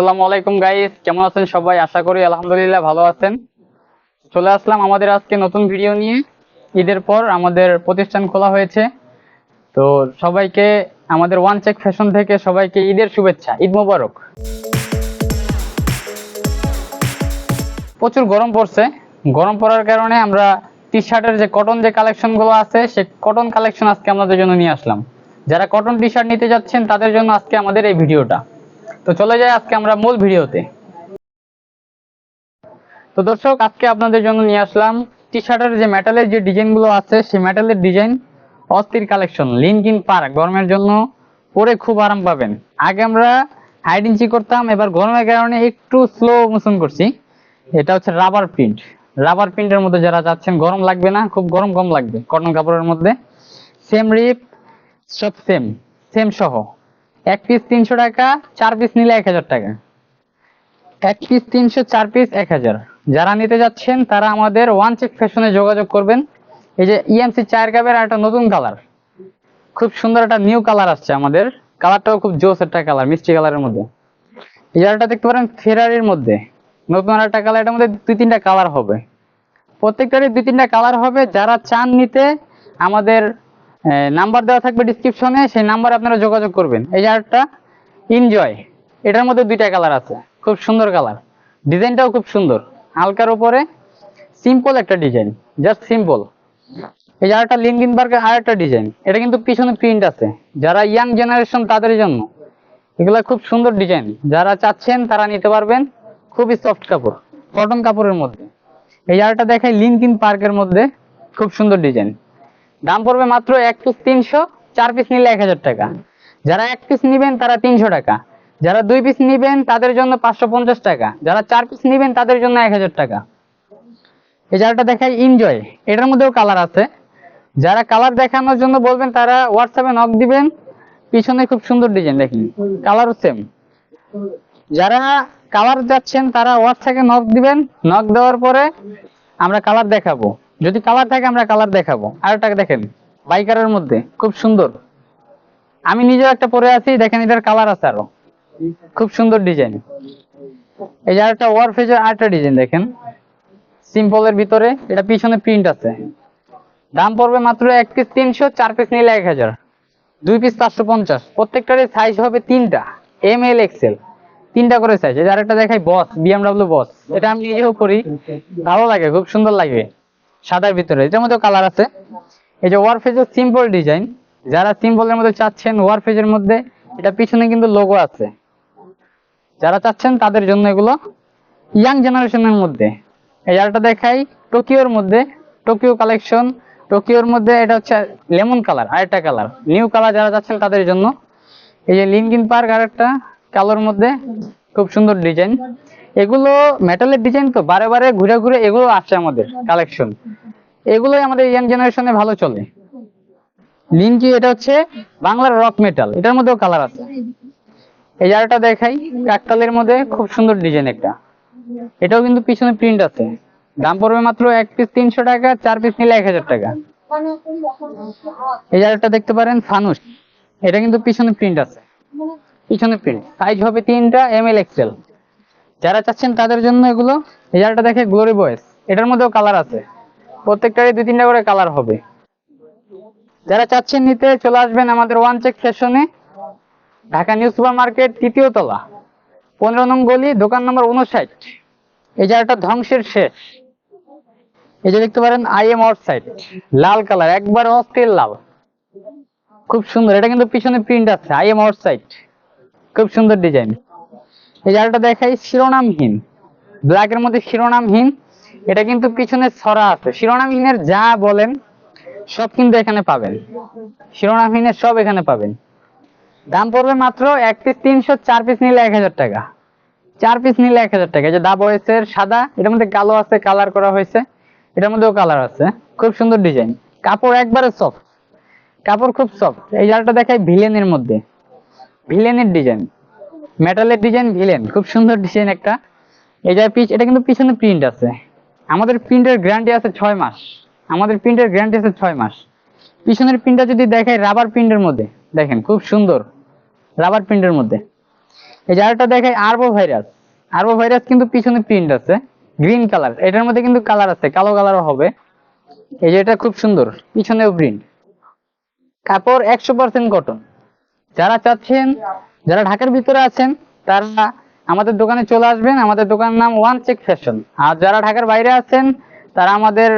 আসসালামু আলাইকুম গাইস কেমন আছেন সবাই? আশা করি আলহামদুলিল্লাহ ভালো আছেন। চলে আসলাম আমাদের আজকে নতুন ভিডিও নিয়ে। ঈদের পর আমাদের প্রতিষ্ঠান খোলা হয়েছে। তো সবাইকে, আমাদের ওয়ান চেক ফ্যাশন থেকে সবাইকে ঈদের শুভেচ্ছা, ঈদ মোবারক। প্রচুর গরম পড়ছে। গরম পড়ার কারণে আমরা টি শার্টের যে কটন যে কালেকশনগুলো আছে, সে কটন কালেকশন আজকে আমাদের জন্য নিয়ে আসলাম। যারা কটন টি শার্ট নিতে যাচ্ছেন, তাদের জন্য আজকে আমাদের এই ভিডিওটা তো চলে যাই আজকে আমরা মূল ভিডিওতে। তো দর্শক, আজকে আপনাদের জন্য নিয়ে আসলাম টি শার্টের যে মেটালের যে ডিজাইনগুলো আছে, সেই মেটালের ডিজাইন অস্থির কালেকশন লিনকিন পার্ক গরমের জন্য পরে খুব আরাম পাবেন। আগে আমরা হাইড ইঞ্চি করতাম, এবার গরমের কারণে একটু স্লো মোশন করছি। এটা হচ্ছে রাবার প্রিন্ট রাবার প্রিন্টের মধ্যে যারা যাচ্ছেন, গরম লাগবে না, খুব গরম কম লাগবে, কটন কাপড়ের মধ্যে। সেম রিপ সব সেম সেম সহ। এক পিস তিনশো টাকা, চার পিস নিলে এক হাজার টাকা। এক পিস তিনশো, চার পিস এক হাজার। যারা নিতে যাচ্ছেন, তারা আমাদের ওয়ান চেক ফ্যাশনে যোগাযোগ করবেন। এই যে ইএমসি চায়ের কাপের একটা নতুন কালার খুব সুন্দর একটা নিউ কালার আসছে আমাদের। কালারটাও খুব জোস একটা কালার মিষ্টি কালারের মধ্যে। এই জায়গাটা দেখতে পারেন ফেরারির মধ্যে। নতুন একটা কালার এটার মধ্যে দুই তিনটা কালার হবে। প্রত্যেকটারই দুই তিনটা কালার হবে। যারা চান নিতে, আমাদের নাম্বার দেওয়া থাকবে ডিসক্রিপশনে সেই নাম্বারে আপনারা যোগাযোগ করবেন। এই যে আরেকটা এনজয় এটার মধ্যে দুইটা কালার আছে, খুব সুন্দর কালার ডিজাইনটাও খুব সুন্দর। হালকার উপরে সিম্পল একটা ডিজাইন জাস্ট সিম্পল এই আরেকটা লিঙ্কিন পার্কের আরেকটা ডিজাইন এটা কিন্তু পিছনে প্রিন্ট আছে। যারা ইয়াং জেনারেশন তাদের জন্য। এগুলা খুব সুন্দর ডিজাইন যারা চাচ্ছেন, তারা নিতে পারবেন। খুবই সফট কাপড় কটন কাপড়ের মধ্যে। এই আরেকটা দেখাই লিঙ্কিন পার্কের মধ্যে খুব সুন্দর ডিজাইন দাম পড়বে মাত্র এক পিস তিনশো, চার পিস নিলে এক হাজার টাকা। যারা এক পিস নিবেন তারা তিনশো টাকা। যারা দুই পিস নিবেন তাদের জন্য পাঁচশো পঞ্চাশ টাকা। যারা চার পিস নিবেন তাদের জন্য এক হাজার টাকা। এই জায়গাটা দেখাই এনজয় এটার মধ্যেও কালার আছে। যারা কালার দেখানোর জন্য বলবেন তারা হোয়াটসঅ্যাপে নক দিবেন। পিছনে খুব সুন্দর ডিজাইন দেখেন। কালারও সেম যারা কালার যাচ্ছেন তারা হোয়াটসঅ্যাপে নক দিবেন। নক দেওয়ার পরে আমরা কালার দেখাবো। যদি কালার থাকে আমরা কালার দেখাবো। আর একটা দেখেন বাইকারের মধ্যে, খুব সুন্দর। আমি নিজেও একটা পরে আছি, দেখেন এটার কালার আছে আরও। খুব সুন্দর ডিজাইন এই যে আরেকটা ওয়ার ফেজের আরেকটা ডিজাইন দেখেন। সিম্পলের ভিতরে, এটা পিছনে প্রিন্ট আছে। দাম পড়বে মাত্র এক পিস তিনশো, চার পিস নিলে এক হাজার। দুই পিস চারশো পঞ্চাশ। প্রত্যেকটারই সাইজ হবে তিনটা। এম এল এক্সেল তিনটা করে সাইজ এই আরেকটা দেখাই বস বিএমডাব্লিউ বস এটা আমি নিজেও করি। ভালো লাগে, খুব সুন্দর লাগে। সাদার ভিতরে, এটার মধ্যে কালার আছে। এই যে ওয়ারফেজের সিম্পল ডিজাইন যারা সিম্পলের মধ্যে চাচ্ছেন ওয়ারফেজের মধ্যে এটা পিছনে কিন্তু লোগো আছে। যারা চাচ্ছেন, তাদের জন্য এগুলো ইয়াং জেনারেশনের মধ্যে। এই আরেকটা দেখাই টোকিওর মধ্যে টোকিও কালেকশন টোকিওর মধ্যে এটা হচ্ছে লেমন কালার আরেকটা কালার নিউ কালার যারা চাচ্ছেন, তাদের জন্য। এই যে লিঙ্কিন পার্ক আরেকটা, কালোর মধ্যে, খুব সুন্দর ডিজাইন এগুলো মেটালের ডিজাইন তো, বারে বারে ঘুরে ঘুরে এগুলো আসছে আমাদের কালেকশন এগুলোই আমাদের ইয়াং জেনারেশনে ভালো চলে। লিঙ্কি এটা হচ্ছে বাংলার রক মেটাল এটার মধ্যেও কালার আছে। এই জায়গাটা দেখাই কাকতালের মধ্যে খুব সুন্দর ডিজাইন একটা। এটাও কিন্তু পিছনে প্রিন্ট আছে। দাম পড়বে মাত্র এক পিস তিনশো টাকা, চার পিস নিলে এক হাজার টাকা। এই জায়গাটা দেখতে পারেন ফানুস এটা কিন্তু পিছনে প্রিন্ট আছে। পিছনে প্রিন্ট সাইজ হবে তিনটা এম এল এক্সেল যারা চাচ্ছেন তাদের জন্য এগুলো, এই দেখে গ্লোরি বয়েস এটার মধ্যেও কালার আছে। প্রত্যেকটারই দুই তিনটা করে কালার হবে। যারা চাচ্ছেন নিতে চলে আসবেন আমাদের ওয়ান চেক সেশনে ঢাকা নিউ সুপার মার্কেট তৃতীয় তলা, পনেরো নং গলি, দোকান নম্বর উনষাট এই জায়গাটা ধ্বংসের শেষ। এই যে দেখতে পারেন আই এম আউটসাইড লাল কালার একবার অস্থির লাল। খুব সুন্দর, এটা কিন্তু পিছনে প্রিন্ট আছে আই এম আউটসাইড খুব সুন্দর ডিজাইন জায়গাটা দেখাই শিরোনামহীন। ব্ল্যাক এর মধ্যে শিরোনামহীন, এটা কিন্তু পিছনে ছড়া আছে। শিরোনামহীনের যা বলেন, সব কিন্তু এখানে পাবেন। শিরোনামহীনের সব এখানে পাবেন। দাম পড়বে মাত্র এক পিস তিনশো, চার পিস নিলে এক হাজার টাকা। চার পিস নিলে এক হাজার টাকা। যে দা বয়েসের সাদা, এটার মধ্যে কালো আছে কালার করা হয়েছে। এটার মধ্যেও কালার আছে। খুব সুন্দর ডিজাইন কাপড় একবারে সফট কাপড় খুব সফট এই জালটা দেখাই ভিলেনের মধ্যে। ভিলেনের ডিজাইন মেটালের ডিজাইন ভিলেন খুব সুন্দর ডিজাইন একটা। যে পিচ, এটা কিন্তু পিছনে প্রিন্ট আছে। আমাদের প্রিন্টের গ্যারান্টি আছে ছয় মাস। আমাদের প্রিন্টের গ্যারান্টি আছে ছয় মাস। পিছনের প্রিন্টটা যদি দেখাই রাবার প্রিন্টের মধ্যে, দেখেন খুব সুন্দর রাবার প্রিন্টের মধ্যে। এই যে আরেকটা দেখাই আরবো ভাইরাস আরবো ভাইরাস কিন্তু পিছনে প্রিন্ট আছে গ্রিন কালার এটার মধ্যে কিন্তু কালার আছে, কালো কালারও হবে। এই যে এটা খুব সুন্দর, পিছনেও প্রিন্ট কাপড় একশো পার্সেন্ট কটন যারা চাচ্ছেন যারা ঢাকার ভিতরে আছেন, তারা আমাদের দোকানে চলে আসবেন। আমাদের দোকানের নাম ওয়ান চেক ফ্যাশন আর যারা ঢাকার বাইরে আছেন, তারা আমাদের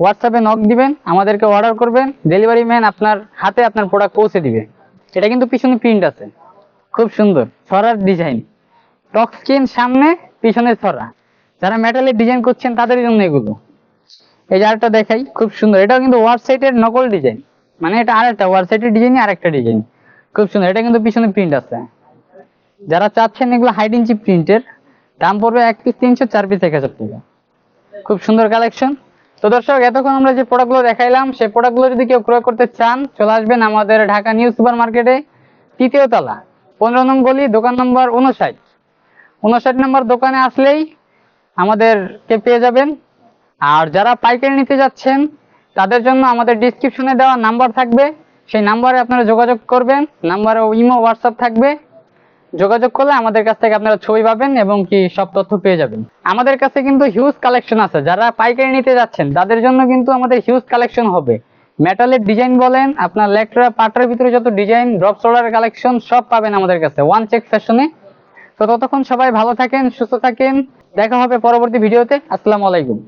হোয়াটসঅ্যাপে নক দিবেন, আমাদেরকে অর্ডার করবেন ডেলিভারি ম্যান আপনার হাতে আপনার প্রোডাক্ট পৌঁছে দিবে। এটা কিন্তু পিছনে প্রিন্ট আছে। খুব সুন্দর, ছড়ার ডিজাইন টক স্ক্রিন সামনে, পিছনে ছড়া। যারা মেটালের ডিজাইন করছেন, তাদের জন্য এগুলো। এই যে আরেকটা দেখাই, খুব সুন্দর। এটাও কিন্তু ওয়ারসাইটের নকল ডিজাইন মানে এটা আরেকটা ওয়ারসাইটের ডিজাইন আরেকটা ডিজাইন খুব সুন্দর। এটা কিন্তু পিছনে প্রিন্ট আছে। যারা চাচ্ছেন এগুলো হাইড ইঞ্চি প্রিন্টের দাম পড়বে এক পিস তিনশো, চার পিস এক হাজার টাকা। খুব সুন্দর কালেকশন তো দর্শক, এতক্ষণ আমরা যে প্রোডাক্টগুলো দেখাইলাম, সেই প্রোডাক্টগুলো যদি কেউ ক্রয় করতে চান, চলে আসবেন আমাদের ঢাকা নিউ সুপার মার্কেটে তৃতীয় তলা, পনেরো নম্বর গলি, দোকান নম্বর উনষাট উনষাট নম্বর দোকানে আসলেই আমাদেরকে পেয়ে যাবেন। আর যারা পাইকারি নিতে যাচ্ছেন, তাদের জন্য আমাদের ডিসক্রিপশনে দেওয়া নাম্বার থাকবে। সেই নাম্বারে আপনারা যোগাযোগ করবেন, নাম্বারে ইমো হোয়াটসঅ্যাপ থাকবে। যোগাযোগ করলে আমাদের কাছ থেকে আপনারা ছবি পাবেন এবং কি সব তথ্য পেয়ে যাবেন। আমাদের কাছে কিন্তু হিউজ কালেকশন আছে। যারা পাইকারি নিতে যাচ্ছেন, তাদের জন্য কিন্তু আমাদের হিউজ কালেকশন হবে। মেটালের ডিজাইন বলেন, আপনার লেকট্রা পাটার ভিতরে যত ডিজাইন ড্রপ সোলার কালেকশন সব পাবেন আমাদের কাছে ওয়ান চেক ফ্যাশনে তো ততক্ষণ সবাই ভালো থাকেন, সুস্থ থাকেন। দেখা হবে পরবর্তী ভিডিওতে আসসালামু আলাইকুম।